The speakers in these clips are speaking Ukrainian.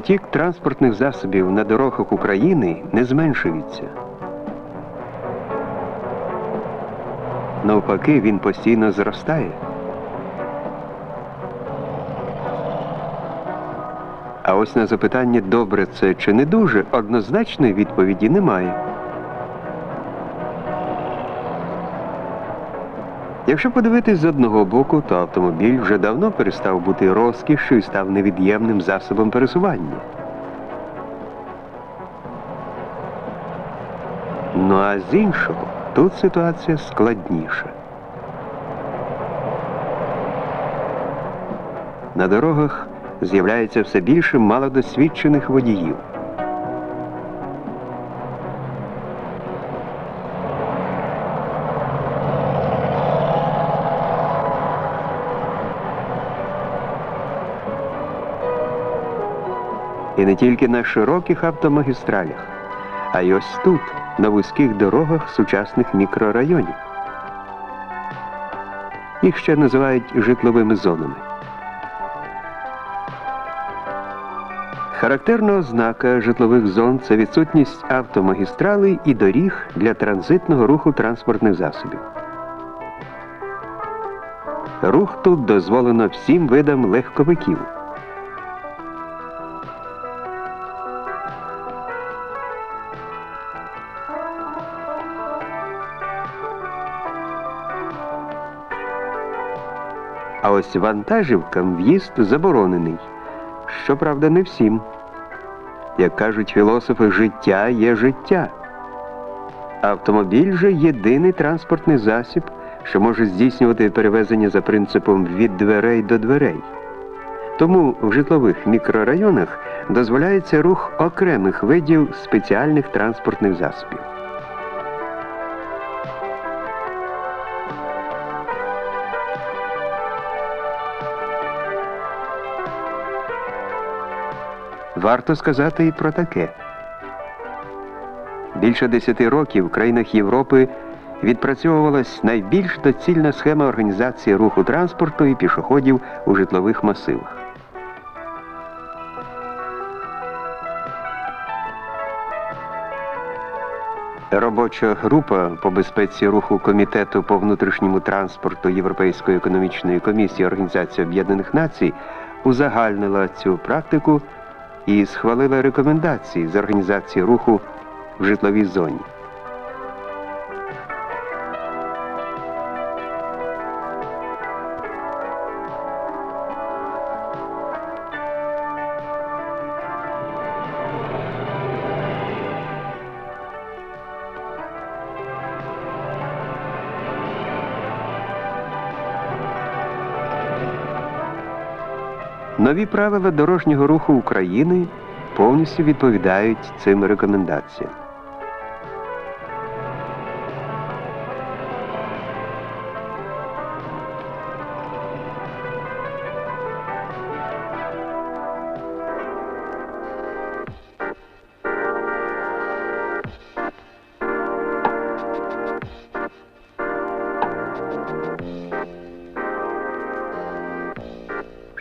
Потік транспортних засобів на дорогах України не зменшується. Навпаки, він постійно зростає. А ось на запитання добре це чи не дуже, однозначної відповіді немає. Якщо подивитись з одного боку, то автомобіль вже давно перестав бути розкішшю і став невід'ємним засобом пересування. Ну а з іншого, тут ситуація складніша. На дорогах з'являється все більше малодосвідчених водіїв. І не тільки на широких автомагістралях, а й ось тут, на вузьких дорогах сучасних мікрорайонів. Їх ще називають житловими зонами. Характерна ознака житлових зон це відсутність автомагістралей і доріг для транзитного руху транспортних засобів. Рух тут дозволено всім видам легковиків. Ось вантажівкам в'їзд заборонений. Щоправда, не всім. Як кажуть філософи, життя є життя. Автомобіль же єдиний транспортний засіб, що може здійснювати перевезення за принципом від дверей до дверей. Тому в житлових мікрорайонах дозволяється рух окремих видів спеціальних транспортних засобів. Варто сказати і про таке. Більше десяти років в країнах Європи відпрацьовувалась найбільш доцільна схема організації руху транспорту і пішоходів у житлових масивах. Робоча група по безпеці руху Комітету по внутрішньому транспорту Європейської економічної комісії Організації Об'єднаних Націй узагальнила цю практику і схвалила рекомендації з організації руху в житловій зоні. Нові правила дорожнього руху України повністю відповідають цим рекомендаціям.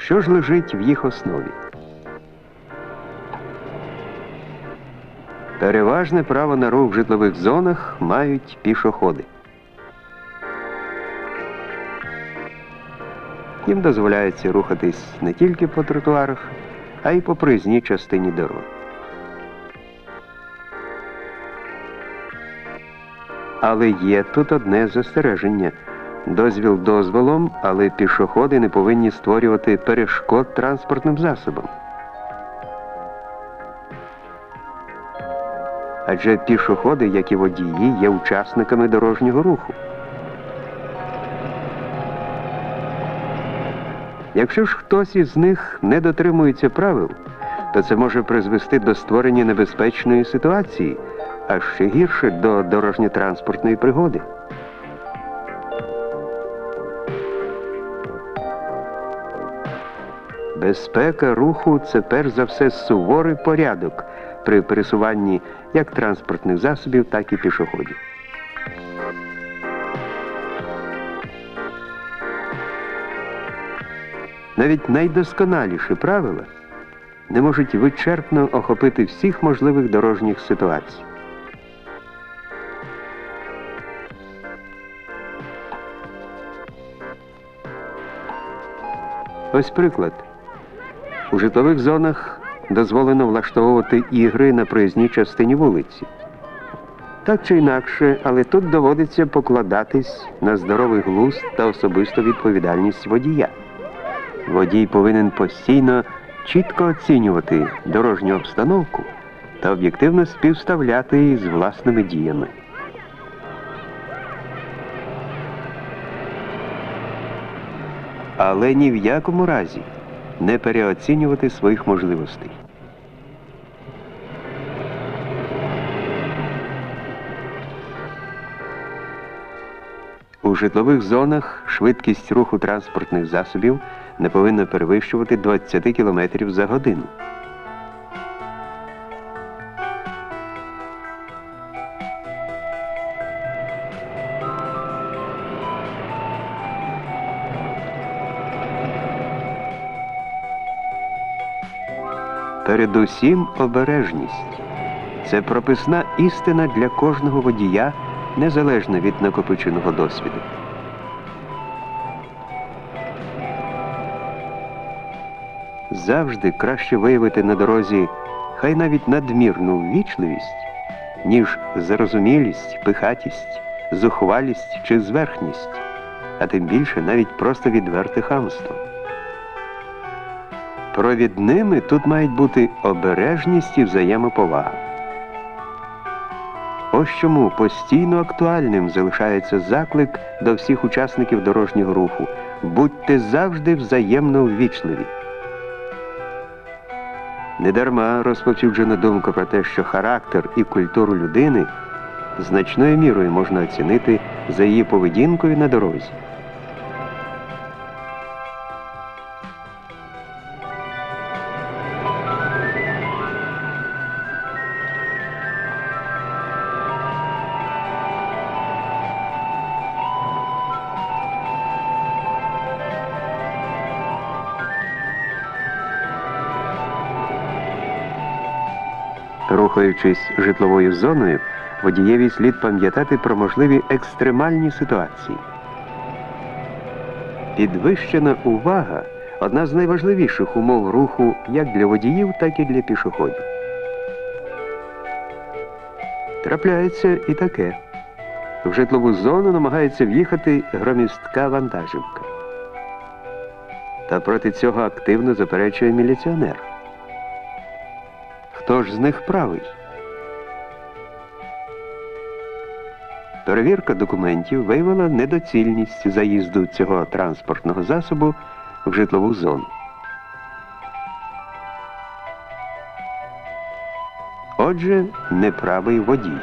Що ж лежить в їх основі? Переважне право на рух в житлових зонах мають пішоходи. Їм дозволяється рухатись не тільки по тротуарах, а й по проїзній частині дорог. Але є тут одне застереження. Дозвіл дозволом, але пішоходи не повинні створювати перешкод транспортним засобам. Адже пішоходи, як і водії, є учасниками дорожнього руху. Якщо ж хтось із них не дотримується правил, то це може призвести до створення небезпечної ситуації, а ще гірше до дорожньо-транспортної пригоди. Безпека руху це перш за все суворий порядок при пересуванні як транспортних засобів, так і пішоходів. Навіть найдосконаліші правила не можуть вичерпно охопити всіх можливих дорожніх ситуацій. Ось приклад. У житлових зонах дозволено влаштовувати ігри на проїзній частині вулиці. Так чи інакше, але тут доводиться покладатись на здоровий глузд та особисту відповідальність водія. Водій повинен постійно чітко оцінювати дорожню обстановку та об'єктивно співставляти її з власними діями. Але ні в якому разі не переоцінювати своїх можливостей. У житлових зонах швидкість руху транспортних засобів не повинна перевищувати 20 км за годину. Передусім обережність. Це прописна істина для кожного водія, незалежно від накопиченого досвіду. Завжди краще виявити на дорозі хай навіть надмірну ввічливість, ніж зарозумілість, пихатість, зухвалість чи зверхність, а тим більше навіть просто відверте хамство. Провідними тут мають бути обережність і взаємоповага. Ось чому постійно актуальним залишається заклик до всіх учасників дорожнього руху. Будьте завжди взаємно ввічливі. Недарма розповсюджена думка про те, що характер і культуру людини значною мірою можна оцінити за її поведінкою на дорозі. Рухаючись житловою зоною, водієві слід пам'ятати про можливі екстремальні ситуації. Підвищена увага одна з найважливіших умов руху як для водіїв, так і для пішоходів. Трапляється і таке. В житлову зону намагається в'їхати громістка вантажівка. Та проти цього активно заперечує міліціонер. Хто ж з них правий? Перевірка документів виявила недоцільність заїзду цього транспортного засобу в житлову зону. Отже, неправий водій.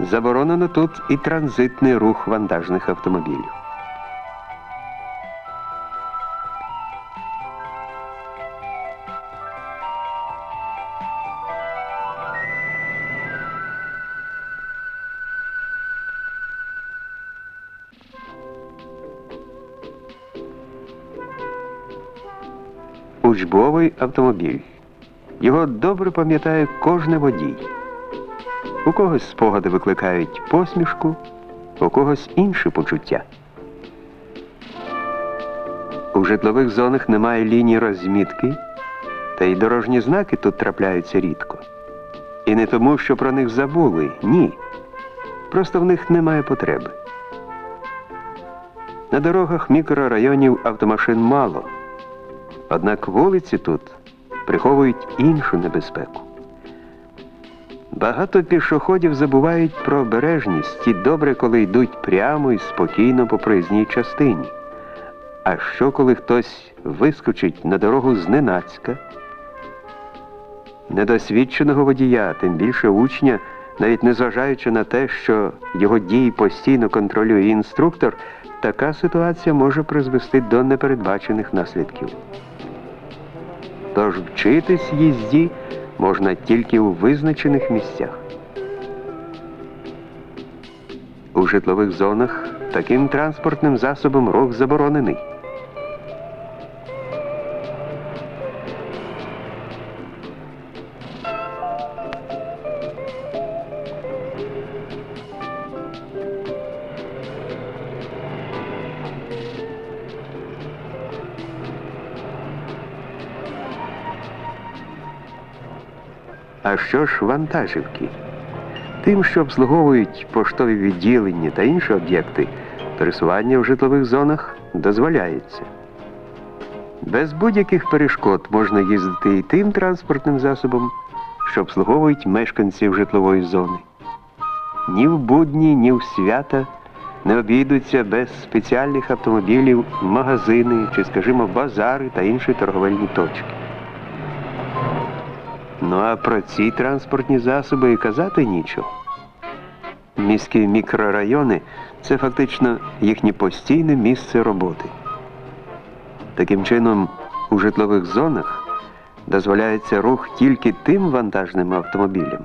Заборонено тут і транзитний рух вантажних автомобілів. Учбовий автомобіль. Його добре пам'ятає кожний водій. У когось спогади викликають посмішку, у когось інші почуття. У житлових зонах немає лінії розмітки, та й дорожні знаки тут трапляються рідко. І не тому, що про них забули, ні. Просто в них немає потреби. На дорогах мікрорайонів автомашин мало. Однак вулиці тут приховують іншу небезпеку. Багато пішоходів забувають про обережність і добре, коли йдуть прямо і спокійно по проїзній частині. А що, коли хтось вискочить на дорогу зненацька? Недосвідченого водія, тим більше учня, навіть незважаючи на те, що його дії постійно контролює інструктор, така ситуація може призвести до непередбачених наслідків. Тож вчитись їзді можна тільки у визначених місцях. У житлових зонах таким транспортним засобом рух заборонений. А що ж вантажівки? Тим, що обслуговують поштові відділення та інші об'єкти, пересування в житлових зонах дозволяється. Без будь-яких перешкод можна їздити і тим транспортним засобом, що обслуговують мешканців житлової зони. Ні в будні, ні в свята не обійдуться без спеціальних автомобілів магазини чи, скажімо, базари та інші торговельні точки. Ну а про ці транспортні засоби і казати нічого. Міські мікрорайони це фактично їхнє постійне місце роботи. Таким чином, у житлових зонах дозволяється рух тільки тим вантажним автомобілям,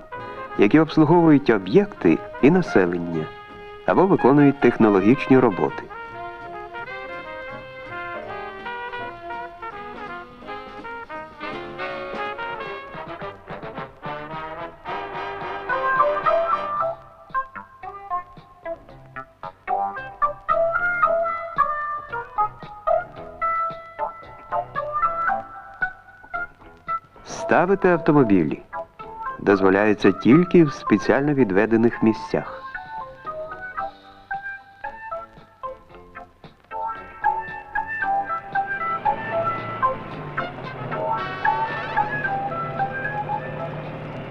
які обслуговують об'єкти і населення або виконують технологічні роботи. Ставити автомобілі дозволяється тільки в спеціально відведених місцях.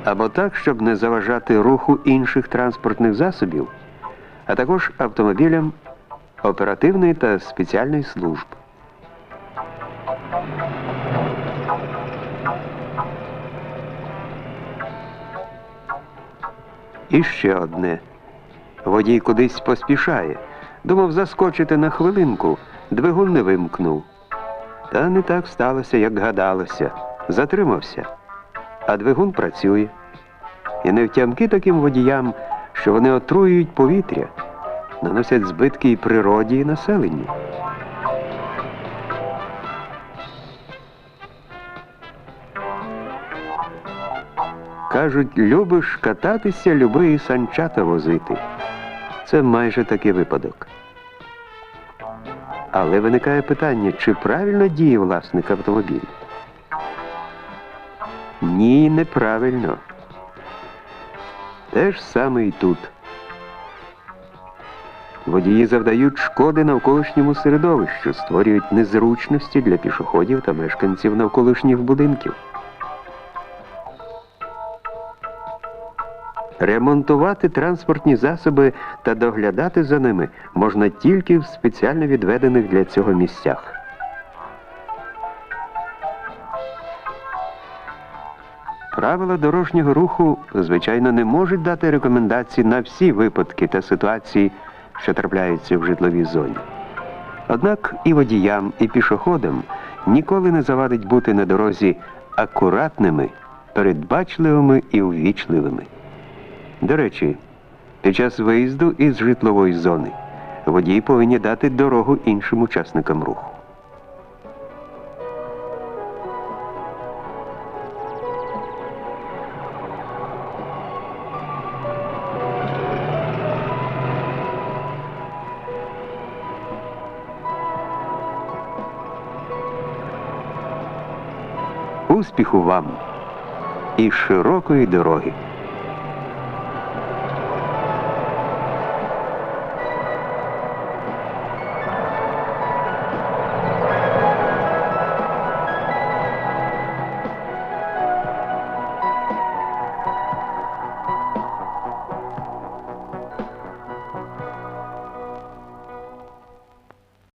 Або так, щоб не заважати руху інших транспортних засобів, а також автомобілям оперативної та спеціальної служб. І ще одне. Водій кудись поспішає. Думав заскочити на хвилинку, двигун не вимкнув. Та не так сталося, як гадалося. Затримався. А двигун працює. І не втямки таким водіям, що вони отруюють повітря, наносять збитки і природі, і населенню. Кажуть, любиш кататися, люби і санчата возити. Це майже такий випадок. Але виникає питання, чи правильно діє власник автомобіля? Ні, неправильно. Те ж саме і тут. Водії завдають шкоди навколишньому середовищу, створюють незручності для пішоходів та мешканців навколишніх будинків. Ремонтувати транспортні засоби та доглядати за ними можна тільки в спеціально відведених для цього місцях. Правила дорожнього руху, звичайно, не можуть дати рекомендацій на всі випадки та ситуації, що трапляються в житловій зоні. Однак і водіям, і пішоходам ніколи не завадить бути на дорозі акуратними, передбачливими і увічливими. До речі, під час виїзду із житлової зони водії повинні дати дорогу іншим учасникам руху. Успіху вам і широкої дороги!